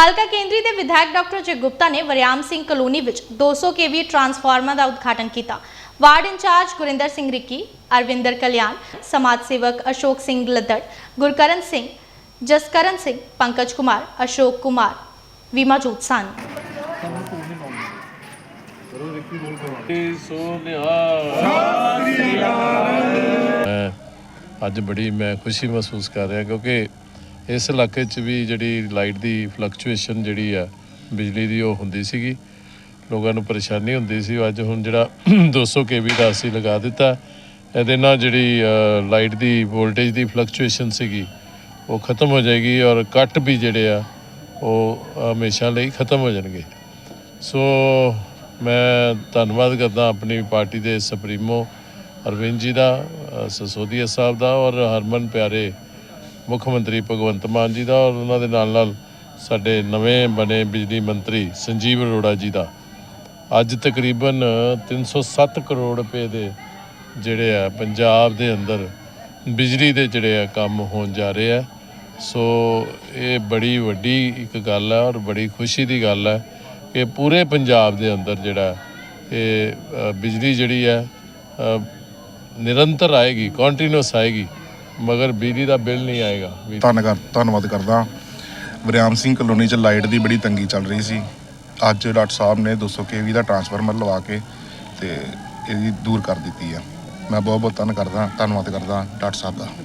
ਹਲਕਾ ਕੇਂਦਰੀ ਦੇ ਵਿਧਾਇਕ ਡਾਕਟਰ ਜੈ ਗੁਪਤਾ ਨੇ ਵਰਿਆਮ ਸਿੰਘ ਕਲੋਨੀ ਵਿੱਚ 200 ਕੇਵੀ ਟਰਾਂਸਫਾਰਮਰ ਦਾ ਉਦਘਾਟਨ ਕੀਤਾ। Ward incharge Gurinder Singh Ricky, Arvinder Kalyan, ਸਮਾਜ ਸੇਵਕ ਅਸ਼ੋਕ ਸਿੰਘ ਲੱਦੜ, ਗੁਰਕਰਨ ਸਿੰਘ, ਜਸਕਰਨ ਸਿੰਘ, ਪੰਕਜ ਕੁਮਾਰ, ਅਸ਼ੋਕ ਕੁਮਾਰ ਵੀ ਮੌਜੂਦ ਸਨ। ਮੈਂ ਅੱਜ ਬੜੀ ਮੈਂ ਖੁਸ਼ੀ ਮਹਿਸੂਸ ਕਰ ਰਿਹਾ ਕਿਉਂਕਿ ਇਸ ਇਲਾਕੇ 'ਚ ਵੀ ਜਿਹੜੀ ਲਾਈਟ ਦੀ ਫਲਕਚੁਏਸ਼ਨ ਜਿਹੜੀ ਆ, ਬਿਜਲੀ ਦੀ ਉਹ ਹੁੰਦੀ ਸੀਗੀ। ਲੋਕਾਂ ਨੂੰ ਪਰੇਸ਼ਾਨੀ ਹੁੰਦੀ ਸੀ। ਅੱਜ ਹੁਣ ਜਿਹੜਾ 200 ਕੇਵੀ ਦਾ ਅਸੀਂ ਲਗਾ ਦਿੱਤਾ। ਇਹਦੇ ਨਾਲ ਜਿਹੜੀ ਲਾਈਟ ਦੀ ਵੋਲਟੇਜ ਦੀ ਫਲਕਚੁਏਸ਼ਨ ਸੀਗੀ, ਉਹ ਖਤਮ ਹੋ ਜਾਏਗੀ ਔਰ ਕੱਟ ਵੀ ਜਿਹੜੇ ਆ, ਉਹ ਹਮੇਸ਼ਾ ਲਈ ਖਤਮ ਹੋ ਜਾਣਗੇ। ਸੋ ਮੈਂ ਧੰਨਵਾਦ ਕਰਦਾ ਆਪਣੀ ਪਾਰਟੀ ਦੇ ਸੁਪਰੀਮੋ ਅਰਵਿੰਦ ਜੀ ਦਾ ਸਸੋਦੀਆ ਸਾਹਿਬ ਦਾ ਔਰ ਹਰਮਨ ਪਿਆਰੇ ਮੁੱਖ ਮੰਤਰੀ ਭਗਵੰਤ ਮਾਨ ਜੀ ਦਾ ਔਰ ਉਹਨਾਂ ਦੇ ਨਾਲ ਨਾਲ ਸਾਡੇ ਨਵੇਂ ਬਣੇ ਬਿਜਲੀ ਮੰਤਰੀ ਸੰਜੀਵ ਅਰੋੜਾ ਜੀ ਦਾ। ਅੱਜ ਤਕਰੀਬਨ 307 ਕਰੋੜ ਰੁਪਏ ਦੇ ਜਿਹੜੇ ਆ ਪੰਜਾਬ ਦੇ ਅੰਦਰ ਬਿਜਲੀ ਦੇ ਜਿਹੜੇ ਆ ਕੰਮ ਹੋਣ ਜਾ ਰਹੇ ਆ। ਸੋ ਇਹ ਬੜੀ ਵੱਡੀ ਇੱਕ ਗੱਲ ਹੈ ਔਰ ਬੜੀ ਖੁਸ਼ੀ ਦੀ ਗੱਲ ਹੈ ਕਿ ਪੂਰੇ ਪੰਜਾਬ ਦੇ ਅੰਦਰ ਜਿਹੜਾ ਇਹ ਬਿਜਲੀ ਜਿਹੜੀ ਹੈ ਨਿਰੰਤਰ ਆਏਗੀ ਕੰਟੀਨਿਊਸ ਆਏਗੀ। ਮਗਰ ਬਿਜਲੀ ਦਾ ਬਿੱਲ ਨਹੀਂ ਆਏਗਾ। ਵੀ ਧੰਨਵਾਦ ਧੰਨਵਾਦ ਕਰਦਾ। ਵਰਿਆਮ ਸਿੰਘ ਕਲੋਨੀ ਚ ਲਾਈਟ ਦੀ ਬੜੀ ਤੰਗੀ ਚੱਲ ਰਹੀ ਸੀ। ਅੱਜ ਡਾਕਟਰ ਸਾਹਿਬ ਨੇ 200 ਕੇਵੀ ਦਾ ਟਰਾਂਸਫਾਰਮਰ ਲਵਾ ਕੇ ਤੇ ਇਹਦੀ ਦੂਰ ਕਰ ਦਿੱਤੀ ਆ। ਮੈਂ ਬਹੁਤ ਬਹੁਤ ਧੰਨ ਕਰਦਾ, ਧੰਨਵਾਦ ਕਰਦਾ ਡਾਕਟਰ ਸਾਹਿਬ ਦਾ।